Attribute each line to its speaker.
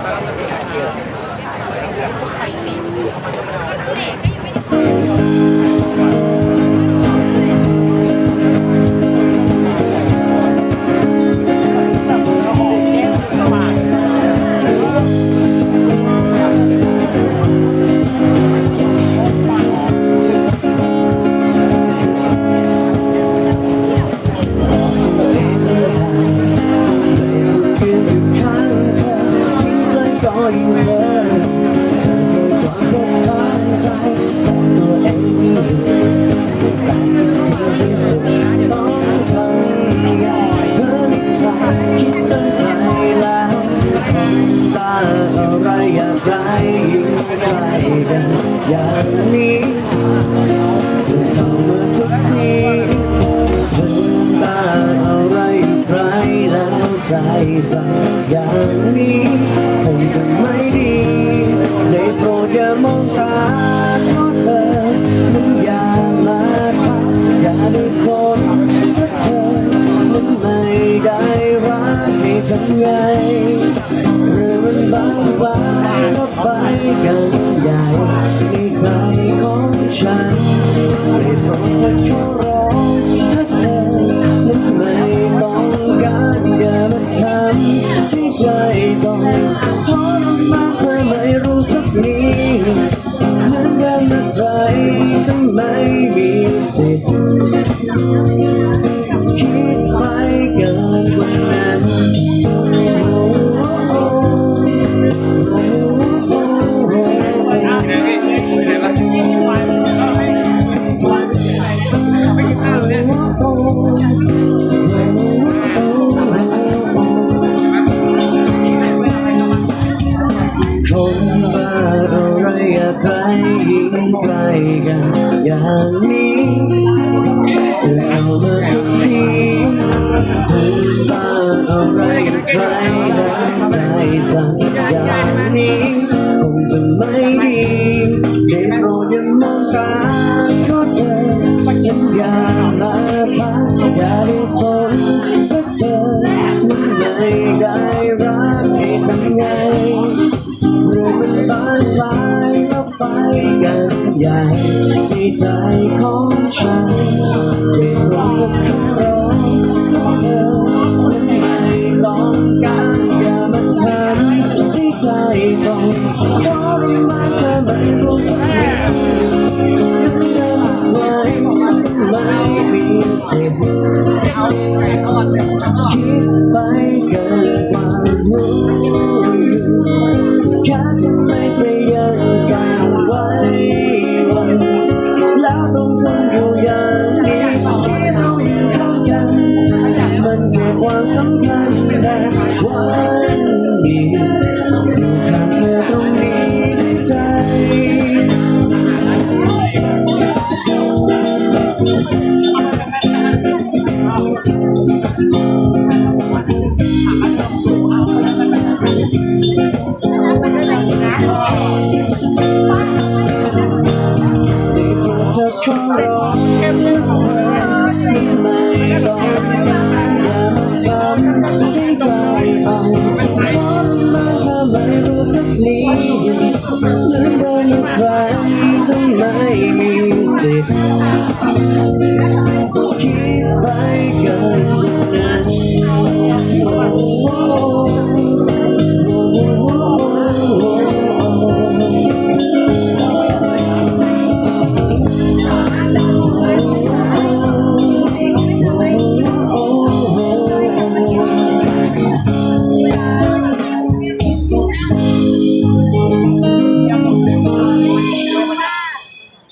Speaker 1: Thank you. อย่างนี้เข้ามาทุกทีลืมตาอะไรอยู่ไกลแล้วใจสั่นอย่างนี้คงจะไม่ดีได้โปรดอย่ามองตาเพราะเธอนั้นอย่ามาทักอย่าได้สนถ้าเธอนั้นไม่ได้รักให้ทำไงหรือมันบางบางก็ไปกัน หญ่ในใจของฉันได้โปรดเธอขอร้องถ้าเธอนั้นไม่ต้องการอย่ามาทำให้ใจต้องทรมานเธอไม่รู้สักนิดนั้นยังอะไรก็ไม่มีสิทธิ์ ใครยิ่งใกล้กันอย่างนี้จะเอามาทุกที ใหญ่ในใจของฉันได้โปรดจะขอร้องถ้าเธอนั้นไม่ต้องการอย่ามาทำให้ใจต้องทรมานเธอไม่รู้สักนิดยังไงไม่มีสิทธิ์คิดไปเกินความรู้ อยู่ข้างเธอตรงนี้ในใจ Thank you. ทุกครั้งทำไมมีสิทธิ์คิดไปกัน